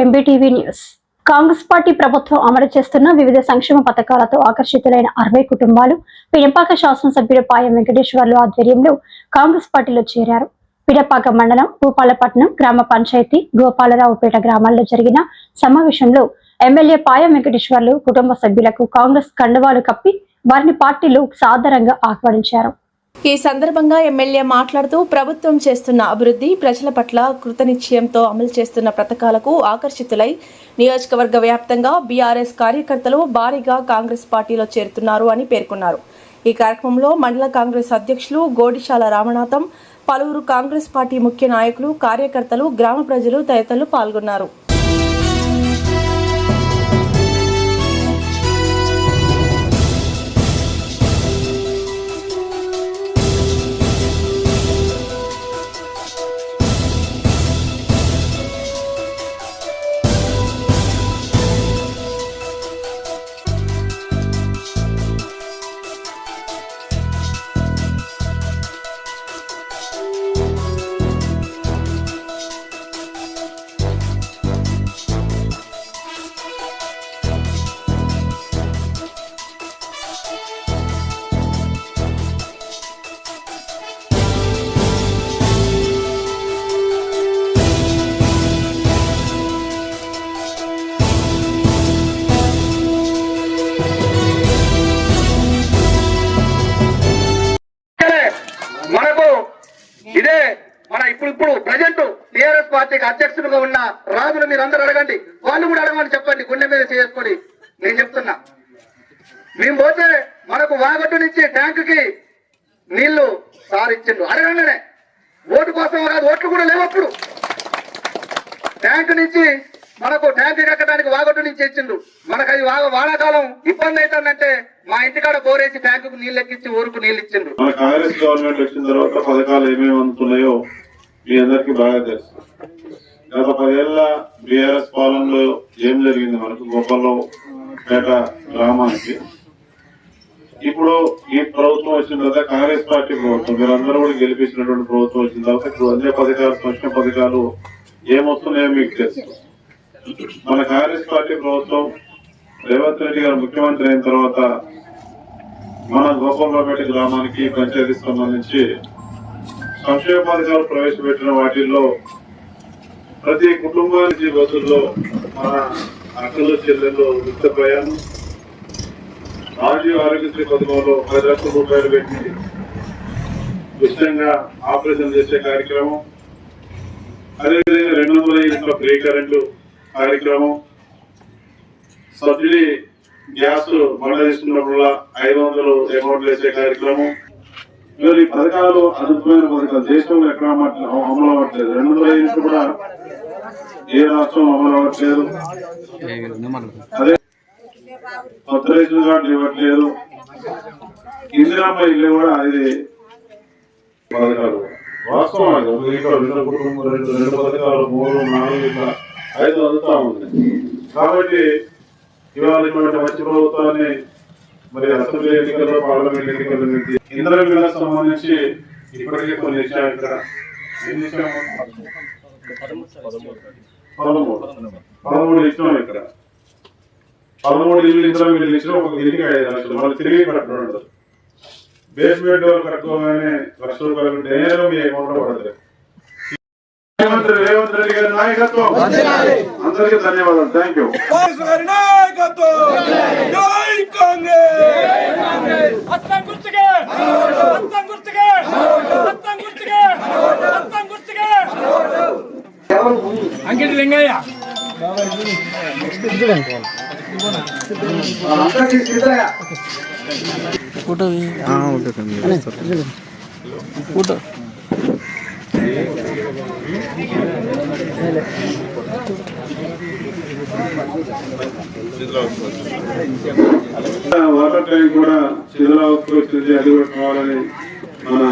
MBTV news. Congress party ప్రభుత్వం అమలు చేస్తున్న వివిధ సంక్షేమ పథకాలతో ఆకర్షితులైన అరవై కుటుంబాలు పిడపాక శాసనసభ్యుడు పాయం వెంకటేశ్వర్లు ఆధ్వర్యంలో కాంగ్రెస్ పార్టీలో చేరారు. పిడపాక మండలం భూపాలపట్నం గ్రామ పంచాయతీ గోపాలరావుపేట గ్రామాల్లో జరిగిన సమావేశంలో ఎమ్మెల్యే పాయం వెంకటేశ్వర్లు కుటుంబ సభ్యులకు కాంగ్రెస్ కండువాలు కప్పి వారిని పార్టీలో సాదరంగా ఆహ్వానించారు. ఈ సందర్భంగా ఎమ్మెల్యే మాట్లాడుతూ ప్రభుత్వం చేస్తున్న అభివృద్ధి ప్రజల పట్ల కృతనిశ్చయంతో అమలు చేస్తున్న పథకాలకు ఆకర్షితులై నియోజకవర్గ వ్యాప్తంగా బీఆర్ఎస్ కార్యకర్తలు భారీగా కాంగ్రెస్ పార్టీలో చేరుతున్నారు అని పేర్కొన్నారు. ఈ కార్యక్రమంలో మండల కాంగ్రెస్ అధ్యక్షులు గోడిశాల రామనాథం పలువురు కాంగ్రెస్ పార్టీ ముఖ్య నాయకులు కార్యకర్తలు గ్రామ ప్రజలు తదితరులు పాల్గొన్నారు. పార్టీకి ఉన్న రాజులు మీరు అందరూ అడగండి. వాళ్ళు కూడా అడగమని చెప్పండి. గుండె మీద చేసుకొని. నేను చెప్తున్నా. మేము పోతే మనకు వాగట్టు నుంచి ట్యాంకుకి నీళ్ళు సారిచ్చిండు అడగంగానే. ఓటు కోసం కాదు ఓట్లు కూడా లేవప్పుడు ట్యాంక్ నుంచి మనకు ట్యాంక్ కట్టడానికి వాగట్టు నుంచి ఇచ్చిండు మనకు అది వాగ వానాకాలం ఇబ్బంది అవుతుందంటే మా ఇంటికాడ బోరేసి ట్యాంకుకు నీళ్ళు ఎక్కించి ఊరుకు నీళ్ళు ఇచ్చిండు కాంగ్రెస్ గవర్నమెంట్ వచ్చిన తర్వాత పథకాలు ఏమేమి అందుతున్నాయో మీ అందరికీ బాగా తెలుసు. గత పదేళ్ళ బీఆర్ఎస్ పాలనలో ఏం జరిగింది మనకు గోపాల్లో పేట గ్రామానికి? ఇప్పుడు ఈ ప్రభుత్వం వచ్చిన తర్వాత కాంగ్రెస్ పార్టీ ప్రభుత్వం మీరందరూ కూడా గెలిపించినటువంటి ప్రభుత్వం వచ్చిన తర్వాత ఇప్పుడు అన్ని పథకాలు సంక్షేమ పథకాలు ఏమొస్తున్నాయో మీకు తెలుసు. మన కాంగ్రెస్ పార్టీ ప్రభుత్వం రేవంత్ రెడ్డి గారు ముఖ్యమంత్రి అయిన తర్వాత మన గోపాలరావుపేట గ్రామానికి పంచాయతీ సంబంధించి సంక్షేమ పథకాలు ప్రవేశపెట్టిన వాటిల్లో ప్రతి కుటుంబానికి రోజుల్లో మన అక్కలు చెల్లెల్లో ఉచిత ప్రయాణం. రాజీవ్ ఆరోగ్యశ్రీ పథకంలో పది లక్షల రూపాయలు పెట్టి ఉచితంగా ఆపరేషన్ చేసే కార్యక్రమం. అదేవిధంగా రెండు వందల ఇంట్లో ఫ్రీ కరెంటు కార్యక్రమం. సబ్సిడీ గ్యాస్ మళ్ళీ తీసుకున్నప్పుడల్లా ఐదు వందలు అమౌంట్లు వేసే కార్యక్రమం. మీరు ఈ పథకాలు అద్భుతమైన పథకాలు. దేశంలో ఎక్కడ అమలు అవ్వట్లేదు. రెండు వందల యూనిట్లు కూడా ఏ రాష్ట్రం అమలు అవ్వట్లేదు. అదే కొత్త రేషన్ కార్డు ఇవ్వట్లేదు. ఇందిరామ్మ ఇల్లు కూడా ఇది పథకాలు. వాస్తవం ఒక ఇంట్లో రెండు కుటుంబం రెండు రెండు పథకాలు మూడు నాలుగు ఇట్లా ఐదు అందుతా ఉంది. కాబట్టి ఇవాళ ఇటువంటి మంచి ప్రభుత్వాన్ని మరి అసెంబ్లీ ఎన్నికల్లో పార్లమెంట్ ఎన్నికల్లో ఇంద్ర ఇందిరా సంబంధించి ఇప్పటికే కొన్ని విషయాలు ఇక్కడ ఏం ఇచ్చాము పదమూడు. పదమూడు ఇచ్చాము ఇక్కడ. పదమూడు ఇల్లు ఇంద్ర బిల్లు ఇచ్చిన ఒక ఇల్లుకి ఐదు లక్షలు. మళ్ళీ తిరిగి కట్టడం బేస్మెంట్ కట్టుకోగానే లక్ష రూపాయలు ఉంటే మీ అకౌంట్లో ముఖ్యమంత్రి ముఖ్యమంత్రి గారి నాయకత్వం. అందరికీ. ధన్యవాదాలు. Thank you Ankita Lingaiah. అందరికీ సిద్ధయ్య. వాటర్ ట్యాంక్ కూడా శిథిలావస్థకు వచ్చింది అది కూడా కావాలని మన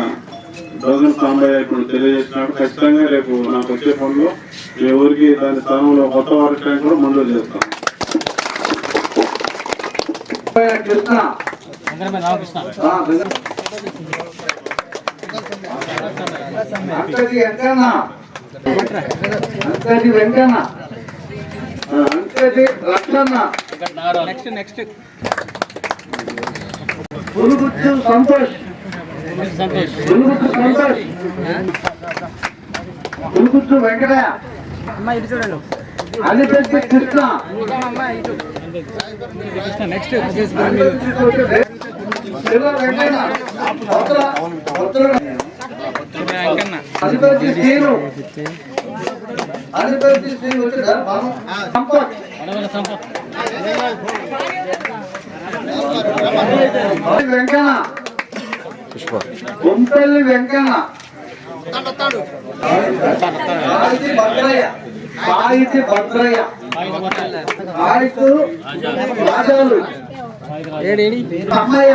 డజన్ సాంబయ్య ఇప్పుడు తెలియజేసినాడు ఖచ్చితంగా రేపు నాకు వచ్చే పనులు మీ ఊరికి దాని స్థానంలో కొత్త వాటర్ ట్యాంక్ కూడా మంజూరు చేస్తాం. కృష్ణ. అంతటి వెంకన్న అంతటి వెంకన్న అనిపేసి లక్షన్న పులుగుచ్చు సంతోష్. పులుగుచ్చు సంతోష్. పులుగుచ్చు వెంకటయ్య. అనిపేసి కృష్ణ. శివ వెంకన్న వచ్చిందా సంపత్ వెంకన్న గుంపెల్లి వెంకన్న భద్రయ్య సాయితి భద్రయ్య సాయితు రాజాలు అమ్మయ్య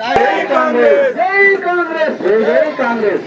జై కాంగ్రెస్. జై కాంగ్రెస్.